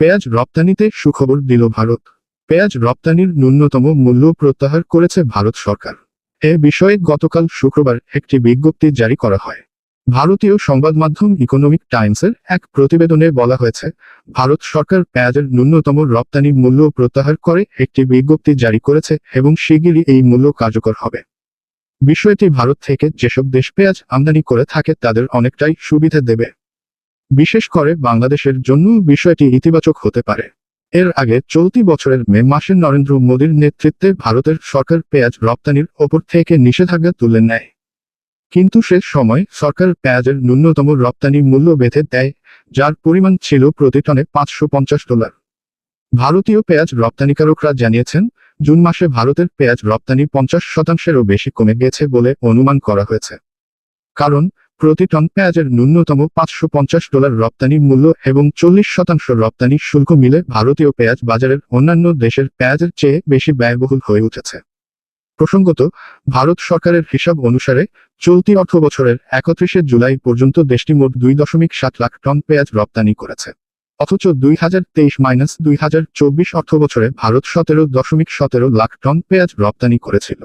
পেঁয়াজ রপ্তানিতে সুখবর দিল ভারত। পেঁয়াজ রপ্তানির ন্যূনতম মূল্য প্রত্যাহার করেছে ভারত সরকার। এ বিষয়ে গতকাল শুক্রবার একটি বিজ্ঞপ্তি জারি করা হয়। ভারতীয় সংবাদ মাধ্যম ইকোনমিক টাইমসের এক প্রতিবেদনে বলা হয়েছে, ভারত সরকার পেঁয়াজের ন্যূনতম রপ্তানি মূল্য প্রত্যাহার করে একটি বিজ্ঞপ্তি জারি করেছে এবং শিগগিরই এই মূল্য কার্যকর হবে। বিষয়টি ভারত থেকে যেসব দেশ পেঁয়াজ আমদানি করে থাকে তাদের অনেকটাই সুবিধা দেবে। বিশেষ করে বাংলাদেশের জন্য বিষয়টি ইতিবাচক হতে পারে। এর আগে চলতি বছরের মে মাসে নরেন্দ্র মোদীর নেতৃত্বে ভারতের সরকার পেঁয়াজ রপ্তানির ওপর থেকে নিষেধাজ্ঞা তুলে নেয়। কিন্তু সে সময় সরকার পেঁয়াজের ন্যূনতম রপ্তানি মূল্য বেঁধে দেয়, যার পরিমাণ ছিল প্রতি টনে পাঁচশো পঞ্চাশ ডলার। ভারতীয় পেঁয়াজ রপ্তানিকারকরা জানিয়েছেন, জুন মাসে ভারতের পেঁয়াজ রপ্তানি পঞ্চাশ শতাংশেরও বেশি কমে গেছে বলে অনুমান করা হয়েছে। কারণ প্রতি টন পেঁয়াজের ন্যূনতম পাঁচশো পঞ্চাশ ডলার রপ্তানি মূল্য এবং চল্লিশ শতাংশ রপ্তানি শুল্ক মিলে ভারতীয় পেঁয়াজ বাজারের অন্যান্য দেশের পেঁয়াজের চেয়ে বেশি ব্যয়বহুল হয়ে উঠেছে। প্রসঙ্গত, ভারত সরকারের হিসাব অনুসারে চলতি অর্থ বছরের একত্রিশে জুলাই পর্যন্ত দেশটি মোট দুই দশমিক সাত লাখ টন পেঁয়াজ রপ্তানি করেছে। অথচ দুই হাজার তেইশ মাইনাস দুই হাজার চব্বিশ অর্থ বছরে ভারত সতেরো দশমিক সতেরো লাখ টন পেঁয়াজ রপ্তানি করেছিল।